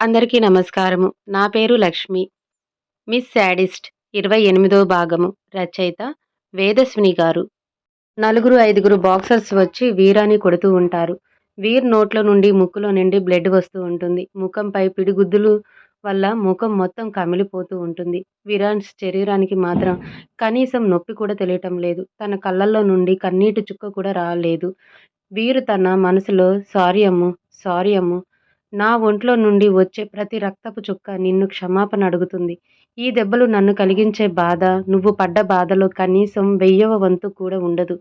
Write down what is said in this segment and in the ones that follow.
అందరికీ నమస్కారము. నా పేరు లక్ష్మి. మిస్ శాడిస్ట్ ఇరవై ఎనిమిదో భాగము. రచయిత వేదస్విని గారు. నలుగురు ఐదుగురు బాక్సర్స్ వచ్చి వీరాని కొడుతూ ఉంటారు. వీర్ నోట్లో నుండి ముక్కులో నుండి బ్లడ్ వస్తూ ఉంటుంది. ముఖంపై పిడిగుద్దులు వల్ల ముఖం మొత్తం కమిలిపోతూ ఉంటుంది. వీరాన్ శరీరానికి మాత్రం కనీసం నొప్పి కూడా తెలియటం లేదు. తన కళ్ళల్లో నుండి కన్నీటి చుక్క కూడా రాలేదు. వీరు తన మనసులో సారీ అమ్ము సారీ అమ్ము నా ఒంట్లో నుండి వచ్చే ప్రతి రక్తపు చుక్క నిన్ను క్షమాపణ అడుగుతుంది. ఈ దెబ్బలు నన్ను కలిగించే బాధ నువ్వు పడ్డ బాధలో కనీసం వెయ్యవ వంతు కూడా ఉండదు.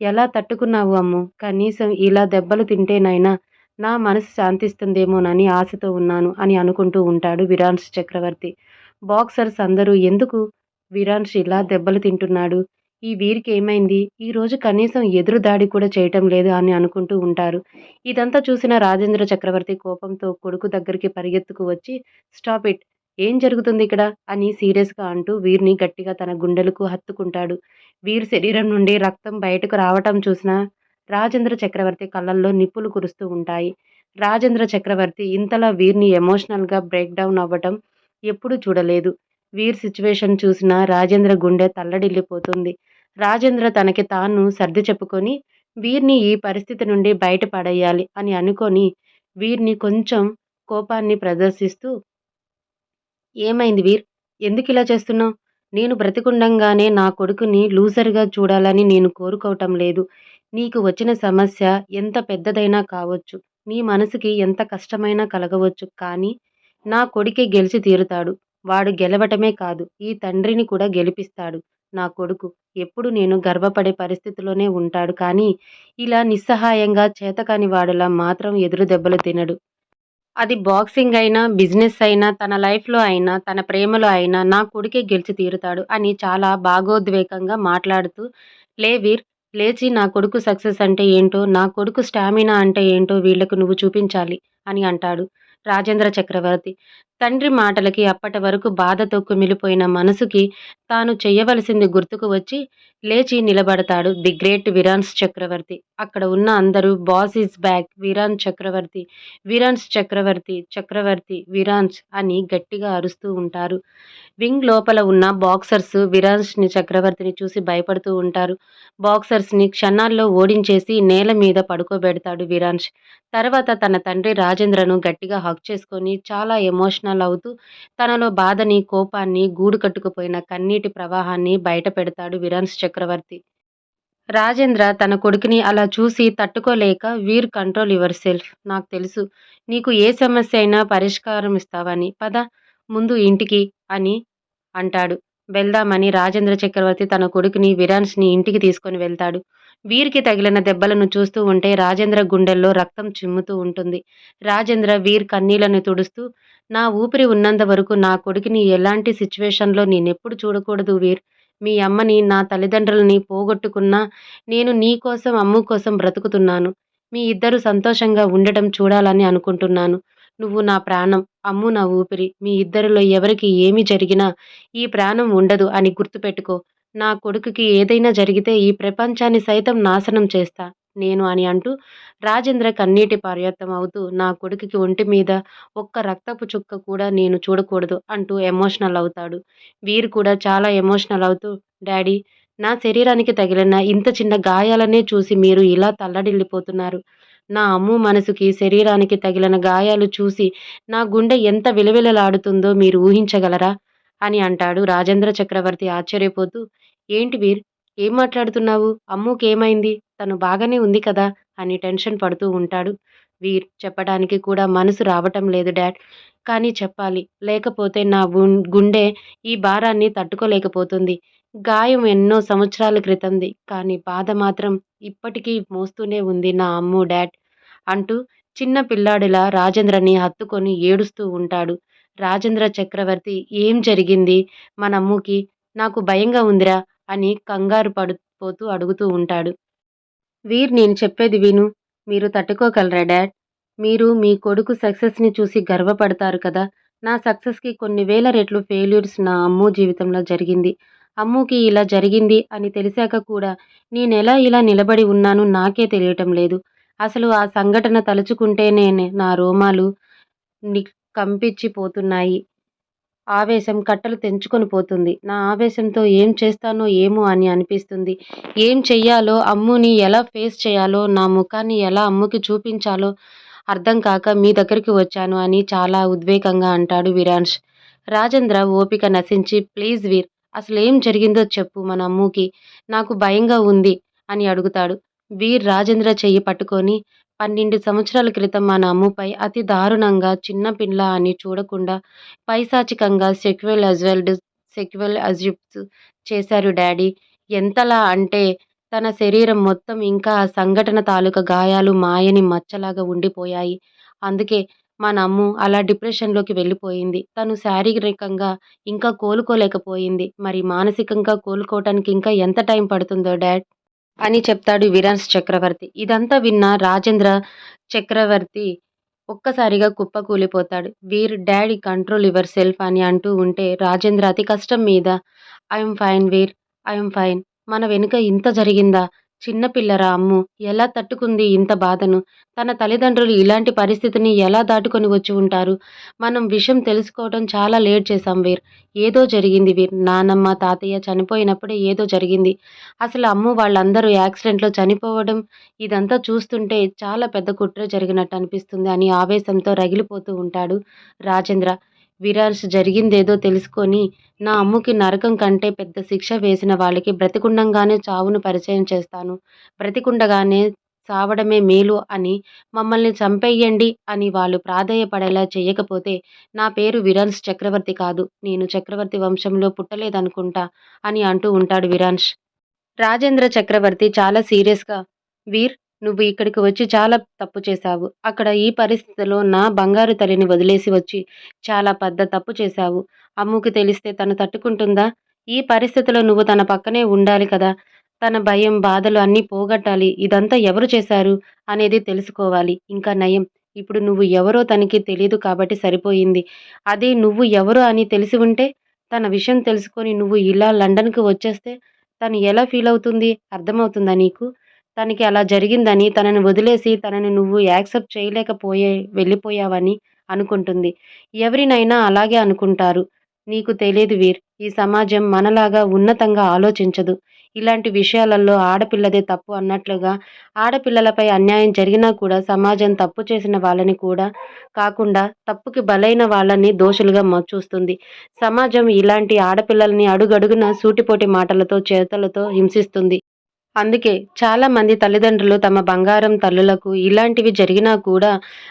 ఎలా తట్టుకున్నావు అమ్ము? కనీసం ఇలా దెబ్బలు తింటేనైనా నా మనసు శాంతిస్తుందేమోనని ఆశతో ఉన్నాను అని అనుకుంటూ ఉంటాడు విరాన్స్ చక్రవర్తి. బాక్సర్స్ అందరూ ఎందుకు విరాన్స్ ఇలా దెబ్బలు తింటున్నాడు? ఈ వీరికి ఏమైంది? ఈరోజు కనీసం ఎదురు దాడి కూడా చేయటం లేదు అని అనుకుంటూ ఉంటారు. ఇదంతా చూసిన రాజేంద్ర చక్రవర్తి కోపంతో కొడుకు దగ్గరికి పరిగెత్తుకు వచ్చి స్టాప్ ఇట్! ఏం జరుగుతుంది ఇక్కడ? అని సీరియస్గా అంటూ వీరిని గట్టిగా తన గుండెలకు హత్తుకుంటాడు. వీరి శరీరం నుండి రక్తం బయటకు రావటం చూసిన రాజేంద్ర చక్రవర్తి కళ్ళల్లో నిప్పులు కురుస్తూ ఉంటాయి. రాజేంద్ర చక్రవర్తి ఇంతలా వీరిని ఎమోషనల్గా బ్రేక్ డౌన్ అవ్వటం ఎప్పుడూ చూడలేదు. వీర్ సిచ్యువేషన్ చూసిన రాజేంద్ర గుండె తల్లడిల్లిపోతుంది. రాజేంద్ర తనకి తాను సర్ది చెప్పుకొని వీరిని ఈ పరిస్థితి నుండి బయటపడేయాలి అని అనుకొని వీర్ని కొంచెం కోపాన్ని ప్రదర్శిస్తూ ఏమైంది వీర్? ఎందుకు ఇలా చేస్తున్నావు? నేను బ్రతికుండంగానే నా కొడుకుని లూజర్గా చూడాలని నేను కోరుకోవటం లేదు. నీకు వచ్చిన సమస్య ఎంత పెద్దదైనా కావచ్చు. నీ మనసుకి ఎంత కష్టమైనా కలగవచ్చు. కానీ నా కొడుకే గెలిచి తీరుతాడు. వాడు గెలవటమే కాదు ఈ తండ్రిని కూడా గెలిపిస్తాడు. నా కొడుకు ఎప్పుడు నేను గర్వపడే పరిస్థితిలోనే ఉంటాడు కానీ ఇలా నిస్సహాయంగా చేతకాని వాడులా మాత్రం ఎదురు దెబ్బలు తినడు. అది బాక్సింగ్ అయినా బిజినెస్ అయినా తన లైఫ్లో అయినా తన ప్రేమలో అయినా నా కొడుకే గెలిచి తీరుతాడు అని చాలా భాగోద్వేగంగా మాట్లాడుతూ లేవీర్ లేచి నా కొడుకు సక్సెస్ అంటే ఏంటో నా కొడుకు స్టామినా అంటే ఏంటో వీళ్ళకు నువ్వు చూపించాలి అని అంటాడు. రాజేంద్ర చక్రవర్తి. తండ్రి మాటలకి అప్పటి వరకు బాధతో కుమిలిపోయిన మనసుకి తాను చేయవలసింది గుర్తుకు వచ్చి లేచి నిలబడతాడు ది గ్రేట్ విరాన్స్ చక్రవర్తి. అక్కడ ఉన్న అందరూ boss is back Viran Chakravarthi విరాన్స్ Chakravarthi Chakravarthi విరాన్స్ అని గట్టిగా అరుస్తూ ఉంటారు. వింగ్ లోపల ఉన్న బాక్సర్స్ విరాన్స్ని చక్రవర్తిని చూసి భయపడుతూ ఉంటారు. బాక్సర్స్ని క్షణాల్లో ఓడించేసి నేల మీద పడుకోబెడతాడు విరాన్స్. తర్వాత తన తండ్రి రాజేంద్రను గట్టిగా హక్ చేసుకొని చాలా ఎమోషనల్ అవుతూ తనలో బాధని కోపాన్ని గూడు కట్టుకుపోయిన కన్నీటి ప్రవాహాన్ని బయట పెడతాడు విరాన్స్ చక్రవర్తి చక్రవర్తి. రాజేంద్ర తన కొడుకుని అలా చూసి తట్టుకోలేక వీర్ కంట్రోల్ యువర్ సెల్ఫ్ నాకు తెలుసు. నీకు ఏ సమస్య అయినా పరిష్కారం ఇస్తావని. పద ముందు ఇంటికి అని అంటాడు. వెళ్దామని రాజేంద్ర చక్రవర్తి తన కొడుకుని విరాన్స్ని ఇంటికి తీసుకొని వెళ్తాడు. వీరికి తగిలిన దెబ్బలను చూస్తూ ఉంటే రాజేంద్ర గుండెల్లో రక్తం చిమ్ముతూ ఉంటుంది. రాజేంద్ర వీర్ కన్నీళ్ళను తుడుస్తూ నా ఊపిరి ఉన్నంత వరకు నా కొడుకుని ఎలాంటి సిచ్యువేషన్లో నేనెప్పుడు చూడకూడదు వీర్. మీ అమ్మని నా తల్లిదండ్రులని పోగొట్టుకున్నా నేను నీ కోసం అమ్ము కోసం బ్రతుకుతున్నాను. మీ ఇద్దరు సంతోషంగా ఉండటం చూడాలని అనుకుంటున్నాను. నువ్వు నా ప్రాణం అమ్ము నా ఊపిరి. మీ ఇద్దరిలో ఎవరికి ఏమి జరిగినా ఈ ప్రాణం ఉండదు అని గుర్తుపెట్టుకో. నా కొడుకుకి ఏదైనా జరిగితే ఈ ప్రపంచాన్ని సైతం నాశనం చేస్తా. నేను అని అంటూ రాజేంద్ర కన్నీటి పర్యత్నం అవుతూ నా కొడుకుకి ఒంటి మీద ఒక్క రక్తపు చుక్క కూడా నేను చూడకూడదు అంటూ ఎమోషనల్ అవుతాడు. వీరు కూడా చాలా ఎమోషనల్ అవుతూ డాడీ నా శరీరానికి తగిలిన ఇంత చిన్న గాయాలనే చూసి మీరు ఇలా తల్లడిల్లిపోతున్నారు. నా అమ్ము మనసుకి శరీరానికి తగిలిన గాయాలు చూసి నా గుండె ఎంత విలవిలలాడుతుందో మీరు ఊహించగలరా? అని అంటాడు రాజేంద్ర చక్రవర్తి ఆశ్చర్యపోతూ ఏంటి వీర్? ఏం మాట్లాడుతున్నావు? అమ్ముకేమైంది? తను బాగానే ఉంది కదా అని టెన్షన్ పడుతూ ఉంటాడు. వీర్ చెప్పడానికి కూడా మనసు రావటం లేదు డాడ్. కానీ చెప్పాలి. లేకపోతే నా గుండె ఈ భారాన్ని తట్టుకోలేకపోతుంది. గాయం ఎన్నో సంవత్సరాల క్రితంది. కానీ బాధ మాత్రం ఇప్పటికీ మోస్తూనే ఉంది నా అమ్ము డాడ్ అంటూ చిన్న పిల్లాడిలా రాజేంద్రని హత్తుకొని ఏడుస్తూ ఉంటాడు. రాజేంద్ర చక్రవర్తి ఏం జరిగింది? మన అమ్ముకి నాకు భయంగా ఉందిరా అని కంగారు పడిపోతూ అడుగుతూ ఉంటాడు. వీర్ నేను చెప్పేది విను. మీరు తట్టుకోగలరా డాడ్? మీరు మీ కొడుకు సక్సెస్ని చూసి గర్వపడతారు కదా. నా సక్సెస్కి కొన్ని వేల రెట్లు ఫెయిల్యూర్స్ నా అమ్ము జీవితంలో జరిగింది. అమ్ముకి ఇలా జరిగింది అని తెలిసాక కూడా నేనెలా ఇలా నిలబడి ఉన్నాను నాకే తెలియటం లేదు. అసలు ఆ సంఘటన తలుచుకుంటేనే నా రోమాలు కంపించిపోతున్నాయి. ఆవేశం కట్టలు తెంచుకొని పోతుంది. నా ఆవేశంతో ఏం చేస్తానో ఏమో అని అనిపిస్తుంది. ఏం చెయ్యాలో, అమ్ముని ఎలా ఫేస్ చేయాలో, నా ముఖాన్ని ఎలా అమ్ముకి చూపించాలో అర్థం కాక మీ దగ్గరికి వచ్చాను అని చాలా ఉద్వేగంగా అంటాడు విరాన్ష్ రాజేంద్ర ఓపిక నశించి ప్లీజ్ వీర్! అసలేం జరిగిందో చెప్పు మన అమ్ముకి. నాకు భయంగా ఉంది అని అడుగుతాడు. వీర్ రాజేంద్ర చెయ్యి పట్టుకొని పన్నెండు సంవత్సరాల క్రితం మన అమ్ముపై అతి దారుణంగా చిన్నపిల్ల అని చూడకుండా పైశాచికంగా సెక్యువల్ అజ్వెల్డ్ సెక్యువల్ అజ్యూమ్స్ చేశారు డాడీ. ఎంతలా అంటే తన శరీరం మొత్తం ఇంకా ఆ సంఘటన తాలూకా గాయాలు మాయని మచ్చలాగా ఉండిపోయాయి. అందుకే మన అమ్ము అలా డిప్రెషన్‌లోకి వెళ్ళిపోయింది. తను శారీరకంగా ఇంకా కోలుకోలేకపోయింది. మరి మానసికంగా కోలుకోవటానికి ఇంకా ఎంత టైం పడుతుందో డాడ్ అని చెప్తాడు విరాన్స్ చక్రవర్తి. ఇదంతా విన్న రాజేంద్ర చక్రవర్తి ఒక్కసారిగా కుప్పకూలిపోతాడు. Veer daddy control yourself అని అంటూ ఉంటే రాజేంద్ర అతి కష్టం మీద I'm fine Veer I'm fine. మన వెనుక ఇంత జరిగిందా? చిన్న అమ్ము. ఎలా తట్టుకుంది ఇంత బాధను? తన తల్లిదండ్రులు ఇలాంటి పరిస్థితిని ఎలా దాటుకొని వచ్చి ఉంటారు? మనం విషయం తెలుసుకోవటం చాలా లేట్ చేశాం వీర్. ఏదో జరిగింది వీర్. నానమ్మ, తాతయ్య చనిపోయినప్పుడే ఏదో జరిగింది. అసలు అమ్ము వాళ్ళందరూ యాక్సిడెంట్‌లో చనిపోవడం ఇదంతా చూస్తుంటే చాలా పెద్ద కుట్ర జరిగినట్టు అనిపిస్తుంది అని ఆవేశంతో రగిలిపోతూ ఉంటాడు రాజేంద్ర. విరాన్స్ జరిగిందేదో తెలుసుకొని నా అమ్ముకి నరకం కంటే పెద్ద శిక్ష వేసిన వాళ్ళకి బ్రతికుండంగానే చావును పరిచయం చేస్తాను. బ్రతికుండగానే చావడమే మేలు అని మమ్మల్ని చంపేయండి అని వాళ్ళు ప్రాధేయపడేలా చేయకపోతే నా పేరు విరాన్స్ చక్రవర్తి కాదు. నేను చక్రవర్తి వంశంలో పుట్టలేదనుకుంటా అని అంటూ ఉంటాడు విరాన్స్. రాజేంద్ర చక్రవర్తి చాలా సీరియస్‌గా వీర్! నువ్వు ఇక్కడికి వచ్చి చాలా తప్పు చేశావు. అక్కడ ఈ పరిస్థితిలో నా బంగారు తల్లిని వదిలేసి వచ్చి చాలా పెద్ద తప్పు చేశావు. అమ్ముకి తెలిస్తే తను తట్టుకుంటుందా? ఈ పరిస్థితిలో నువ్వు తన పక్కనే ఉండాలి కదా! తన భయం, బాధలు అన్నీ పోగొట్టాలి. ఇదంతా ఎవరు చేశారు అనేది తెలుసుకోవాలి. ఇంకా నయం ఇప్పుడు నువ్వు ఎవరో తనకి తెలియదు కాబట్టి సరిపోయింది. అదే నువ్వు ఎవరో అని తెలిసి ఉంటే తన విషయం తెలుసుకొని నువ్వు ఇలా లండన్‌కి వచ్చేస్తే తను ఎలా ఫీల్ అవుతుంది అర్థమవుతుందా నీకు? తనకి అలా జరిగిందని, తనని వదిలేసి తనని నువ్వు యాక్సెప్ట్ చేయలేకపోయే వెళ్ళిపోయావని అనుకుంటుంది. ఎవరినైనా అలాగే అనుకుంటారు. నీకు తెలియదు వీర్! ఈ సమాజం మనలాగా ఉన్నతంగా ఆలోచించదు. ఇలాంటి విషయాలలో ఆడపిల్లదే తప్పు అన్నట్లుగా ఆడపిల్లలపై అన్యాయం జరిగినా కూడా సమాజం తప్పు చేసిన వాళ్ళని కూడా కాకుండా తప్పుకి బలైన వాళ్ళని దోషులుగా చూస్తుంది. సమాజం ఇలాంటి ఆడపిల్లల్ని అడుగడుగున సూటిపోటి మాటలతో, చేతలతో హింసిస్తుంది. అందుకే చాలా మంది తల్లిదండ్రులు తమ బంగారం తల్లులకు ఇలాంటివి జరిగినా కూడా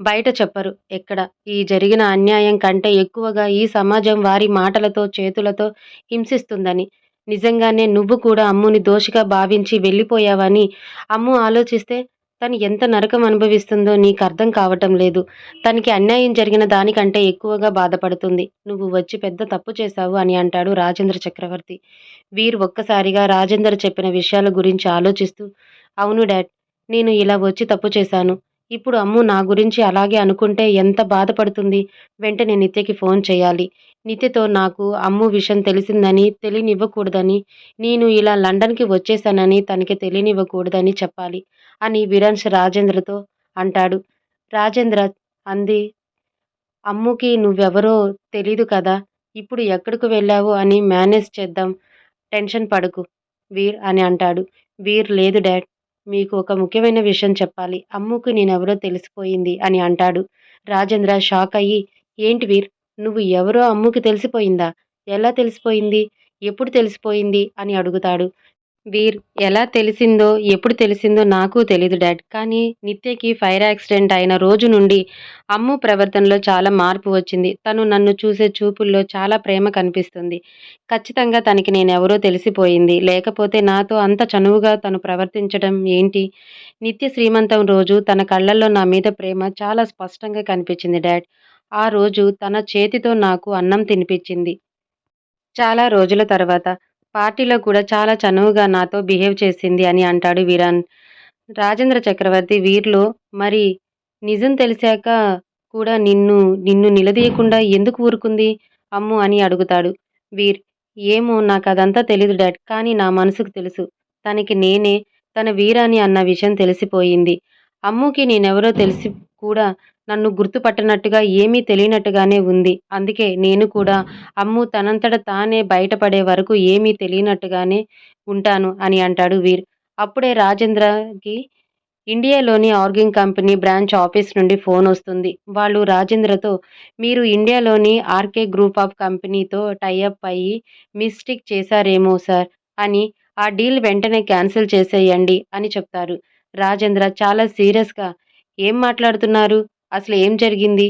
బయట చెప్పరు ఎక్కడ. ఈ జరిగిన అన్యాయం కంటే ఎక్కువగా ఈ సమాజం వారి మాటలతో, చేతులతో హింసిస్తుందని. నిజంగానే నువ్వు కూడా అమ్ముని దోషిగా భావించి వెళ్ళిపోయావని అమ్ము ఆలోచిస్తే తను ఎంత నరకం అనుభవిస్తుందో నీకు అర్థం కావటం లేదు. తనకి అన్యాయం జరిగిన దానికంటే ఎక్కువగా బాధపడుతుంది. నువ్వు వచ్చి పెద్ద తప్పు చేశావు అని అంటాడు రాజేంద్ర చక్రవర్తి. వీర్ ఒక్కసారిగా రాజేంద్ర చెప్పిన విషయాల గురించి ఆలోచిస్తూ అవును డాడ్! నేను ఇలా వచ్చి తప్పు చేశాను. ఇప్పుడు అమ్ము నా గురించి అలాగే అనుకుంటే ఎంత బాధపడుతుంది? వెంటనే నిత్యకి ఫోన్ చేయాలి నిత్యతో నాకు అమ్ము విషయం తెలిసిందని తెలియనివ్వకూడదని నేను ఇలా లండన్‌కి వచ్చేసానని తనకి తెలియనివ్వకూడదని చెప్పాలి అని విరాన్స్ రాజేంద్రతో అంటాడు. రాజేంద్ర అంది అమ్ముకి నువ్వెవరో తెలీదు కదా! ఇప్పుడు ఎక్కడికి వెళ్ళావు అని మేనేజ్ చేద్దాం. టెన్షన్ పడకు వీర్ అని అంటాడు. వీర్ లేదు డాడ్! మీకు ఒక ముఖ్యమైన విషయం చెప్పాలి. అమ్ముకు నేనెవరో తెలిసిపోయింది అని అంటాడు. రాజేంద్ర షాక్ అయ్యి ఏంటి వీర్! నువ్వు ఎవరో అమ్ముకి తెలిసిపోయిందా? ఎలా తెలిసిపోయింది? ఎప్పుడు తెలిసిపోయింది? అని అడుగుతాడు. వీర్ ఎలా తెలిసిందో, ఎప్పుడు తెలిసిందో నాకు తెలీదు డాడ్! కానీ నిత్యకి ఫైర్ యాక్సిడెంట్ అయిన రోజు నుండి అమ్ము ప్రవర్తనలో చాలా మార్పు వచ్చింది. తను నన్ను చూసే చూపుల్లో చాలా ప్రేమ కనిపిస్తుంది. ఖచ్చితంగా తనకి నేనెవరో తెలిసిపోయింది. లేకపోతే నాతో అంత చనువుగా తను ప్రవర్తించడం ఏంటి? నిత్య శ్రీమంతం రోజు తన కళ్ళల్లో నా మీద ప్రేమ చాలా స్పష్టంగా కనిపించింది డాడ్! ఆ రోజు తన చేతితో నాకు అన్నం తినిపించింది. చాలా రోజుల తర్వాత పార్టీలో కూడా చాలా చనువుగా నాతో బిహేవ్ చేసింది అని అంటాడు వీరాన్ రాజేంద్ర చక్రవర్తి వీర్‌లో మరి నిజం తెలిసాక కూడా నిన్ను నిన్ను నిలదీయకుండా ఎందుకు ఊరుకుంది అమ్ము అని అడుగుతాడు. వీర్ ఏమో నాకు అదంతా తెలీదు డాడ్! కానీ నా మనసుకు తెలుసు. తనకి నేనే తన వీరాని అన్న విషయం తెలిసిపోయింది. అమ్ముకి నేనెవరో తెలిసి కూడా నన్ను గుర్తుపట్టనట్టుగా ఏమీ తెలియనట్టుగానే ఉంది. అందుకే నేను కూడా అమ్ము తనంతట తానే బయటపడే వరకు ఏమీ తెలియనట్టుగానే ఉంటాను అని అంటాడు వీర్. అప్పుడే రాజేంద్రకి ఇండియాలోని ఆర్గింగ్ కంపెనీ బ్రాంచ్ ఆఫీస్ నుండి ఫోన్ వస్తుంది. వాళ్ళు రాజేంద్రతో మీరు ఇండియాలోని ఆర్కే గ్రూప్ ఆఫ్ కంపెనీతో టైఅప్ అయ్యి మిస్టేక్ చేశారేమో సార్ అని ఆ డీల్ వెంటనే క్యాన్సిల్ చేసేయండి అని చెప్తారు. రాజేంద్ర చాలా సీరియస్గా ఏం మాట్లాడుతున్నారు? అసలు ఏం జరిగింది?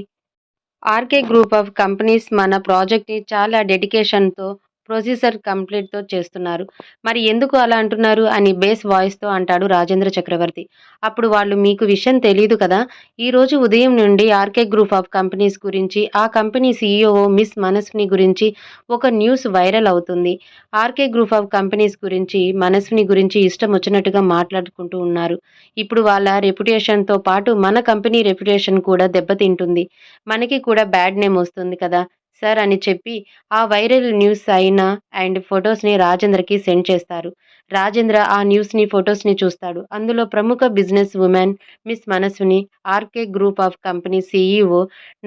ఆర్కే గ్రూప్ ఆఫ్ కంపెనీస్ మన ప్రాజెక్ట్ని చాలా డెడికేషన్తో ప్రొసీజర్ కంప్లీట్తో చేస్తున్నారు. మరి ఎందుకు అలా అంటున్నారు అని బేస్ వాయిస్తో అంటాడు రాజేంద్ర చక్రవర్తి. అప్పుడు వాళ్ళు మీకు విషయం తెలియదు కదా ఈరోజు ఉదయం నుండి ఆర్కే గ్రూప్ ఆఫ్ కంపెనీస్ గురించి ఆ కంపెనీ సీఈఓ మిస్ మనస్విని గురించి ఒక న్యూస్ వైరల్ అవుతుంది. ఆర్కే గ్రూప్ ఆఫ్ కంపెనీస్ గురించి మనస్విని గురించి ఇష్టం వచ్చినట్టుగా మాట్లాడుకుంటూ ఉన్నారు. ఇప్పుడు వాళ్ళ రెప్యుటేషన్తో పాటు మన కంపెనీ రెప్యుటేషన్ కూడా దెబ్బతింటుంది. మనకి కూడా బ్యాడ్ నేమ్ వస్తుంది కదా సార్ అని చెప్పి ఆ వైరల్ న్యూస్ అయిన అండ్ ఫొటోస్ని రాజేంద్రకి సెండ్ చేస్తారు. రాజేంద్ర ఆ న్యూస్ని ఫొటోస్ని చూస్తాడు. అందులో ప్రముఖ బిజినెస్ ఉమెన్ మిస్ మనసుని RK group of company CEO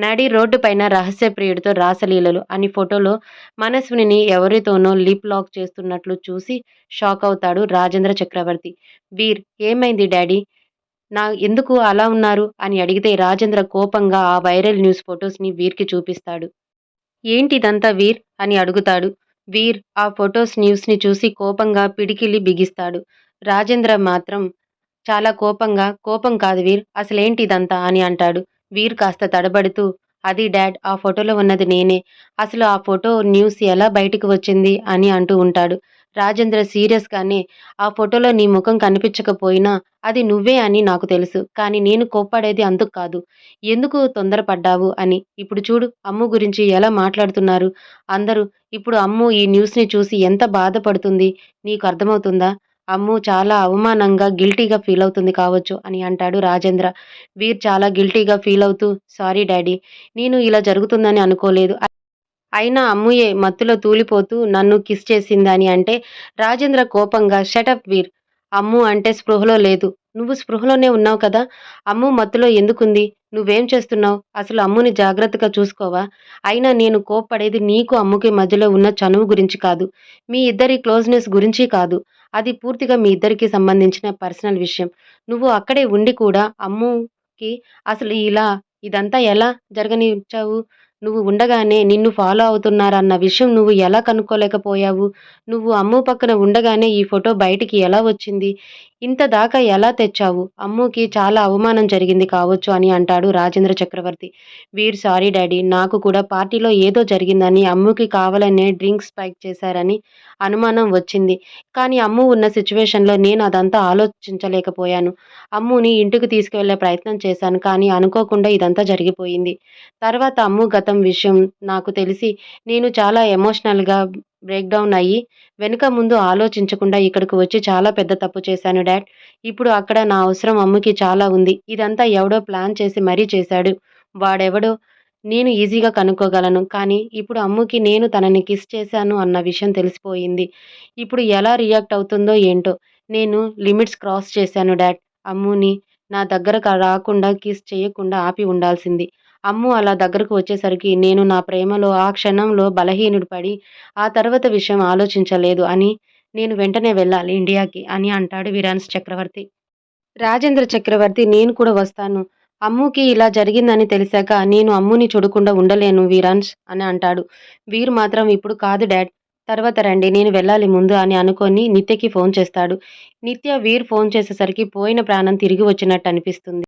నడి రోడ్డు పైన రహస్య ప్రియుడితో రాసలీలలు అని ఫోటోలో మనస్వినిని ఎవరితోనో లిప్ లాక్ చేస్తున్నట్లు చూసి షాక్ అవుతాడు రాజేంద్ర చక్రవర్తి. వీర్ ఏమైంది డాడీ నా ఎందుకు అలా ఉన్నారు అని అడిగితే రాజేంద్ర కోపంగా ఆ వైరల్ న్యూస్ ఫొటోస్ని వీర్కి చూపిస్తాడు. ఏంటిదంతా వీర్ అని అడుగుతాడు. వీర్ ఆ ఫొటోస్ న్యూస్ని చూసి కోపంగా పిడికిలి బిగిస్తాడు. రాజేంద్ర మాత్రం చాలా కోపంగా కోపం కాదు వీర్ అసలేంటి ఇదంతా అని అంటాడు. వీర్ కాస్త తడబడుతూ అది డాడ్ ఆ ఫోటోలో ఉన్నది నేనే. అసలు ఆ ఫోటో న్యూస్ ఎలా బయటికి వచ్చింది అని అంటూ ఉంటాడు. రాజేంద్ర సీరియస్గానే ఆ ఫోటోలో నీ ముఖం కనిపించకపోయినా అది నువ్వే అని నాకు తెలుసు. కానీ నేను కోప్పడేది అందుకు కాదు. ఎందుకు తొందరపడ్డావు అని. ఇప్పుడు చూడు అమ్ము గురించి ఎలా మాట్లాడుతున్నారు అందరూ. ఇప్పుడు అమ్ము ఈ న్యూస్ని చూసి ఎంత బాధపడుతుంది నీకు అర్థమవుతుందా? అమ్ము చాలా అవమానంగా గిల్టీగా ఫీల్ అవుతుంది కావచ్చు అని అంటాడు రాజేంద్ర. వీర్ చాలా గిల్టీగా ఫీల్ అవుతూ సారీ డాడీ నేను ఇలా జరుగుతుందని అనుకోలేదు. అయినా అమ్ముయే మత్తులో తూలిపోతూ నన్ను కిస్ చేసిందని అంటే రాజేంద్ర కోపంగా షటప్ వీర్ అమ్ము అంటే స్పృహలో లేదు. నువ్వు స్పృహలోనే ఉన్నావు కదా అమ్ము మత్తులో ఎందుకుంది? నువ్వేం చేస్తున్నావు? అసలు అమ్ముని జాగ్రత్తగా చూసుకోవా? అయినా నేను కోప్పడేది నీకు అమ్ముకి మధ్యలో ఉన్న చనువు గురించి కాదు. మీ ఇద్దరి క్లోజ్నెస్ గురించి కాదు. అది పూర్తిగా మీ ఇద్దరికి సంబంధించిన పర్సనల్ విషయం. నువ్వు అక్కడే ఉండి కూడా అమ్ముకి అసలు ఇలా ఇదంతా ఎలా జరగనిచ్చావు? నువ్వు ఉండగానే నిన్ను ఫాలో అవుతున్నారన్న విషయం నువ్వు ఎలా కనుక్కోలేకపోయావు? నువ్వు అమ్ము పక్కన ఉండగానే ఈ ఫోటో బయటికి ఎలా వచ్చింది? ఇంత దాకా ఎలా తెచ్చావు? అమ్ముకి చాలా అవమానం జరిగింది కావచ్చు అని అంటాడు రాజేంద్ర చక్రవర్తి. వీర్ సారీ డాడీ నాకు కూడా పార్టీలో ఏదో జరిగిందని అమ్ముకి కావాలనే డ్రింక్స్ స్పైక్ చేశారని అనుమానం వచ్చింది. కానీ అమ్ము ఉన్న సిచ్యువేషన్లో నేను అదంతా ఆలోచించలేకపోయాను. అమ్ముని ఇంటికి తీసుకువెళ్ళే ప్రయత్నం చేశాను కానీ అనుకోకుండా ఇదంతా జరిగిపోయింది. తర్వాత అమ్ము గతం విషయం నాకు తెలిసి నేను చాలా ఎమోషనల్గా బ్రేక్డౌన్ అయ్యి వెనుక ముందు ఆలోచించకుండా ఇక్కడికి వచ్చి చాలా పెద్ద తప్పు చేశాను డాడ్. ఇప్పుడు అక్కడ నా అవసరం అమ్ముకి చాలా ఉంది. ఇదంతా ఎవడో ప్లాన్ చేసి మరీ చేశాడు. వాడెవడో నేను ఈజీగా కనుక్కోగలను. కానీ ఇప్పుడు అమ్ముకి నేను తనని కిస్ చేశాను అన్న విషయం తెలిసిపోయింది. ఇప్పుడు ఎలా రియాక్ట్ అవుతుందో ఏంటో. నేను లిమిట్స్ క్రాస్ చేశాను డాడ్. అమ్ముని నా దగ్గర రాకుండా కిస్ చేయకుండా ఆపి ఉండాల్సింది. అమ్ము అలా దగ్గరకు వచ్చేసరికి నేను నా ప్రేమలో ఆ క్షణంలో బలహీనుడు పడి ఆ తర్వాత విషయం ఆలోచించలేదు అని నేను వెంటనే వెళ్ళాలి ఇండియాకి అని అంటాడు వీరాన్స్ చక్రవర్తి. రాజేంద్ర చక్రవర్తి నేను కూడా వస్తాను. అమ్ముకి ఇలా జరిగిందని తెలిసాక నేను అమ్ముని చూడకుండా ఉండలేను వీరాన్స్ అని అంటాడు. వీర్ మాత్రం ఇప్పుడు కాదు డాడ్. తర్వాత రండి నేను వెళ్ళాలి ముందు అని అనుకొని నిత్యకి ఫోన్ చేస్తాడు. నిత్య వీర్ ఫోన్ చేసేసరికి పోయిన ప్రాణం తిరిగి వచ్చినట్టు అనిపిస్తుంది.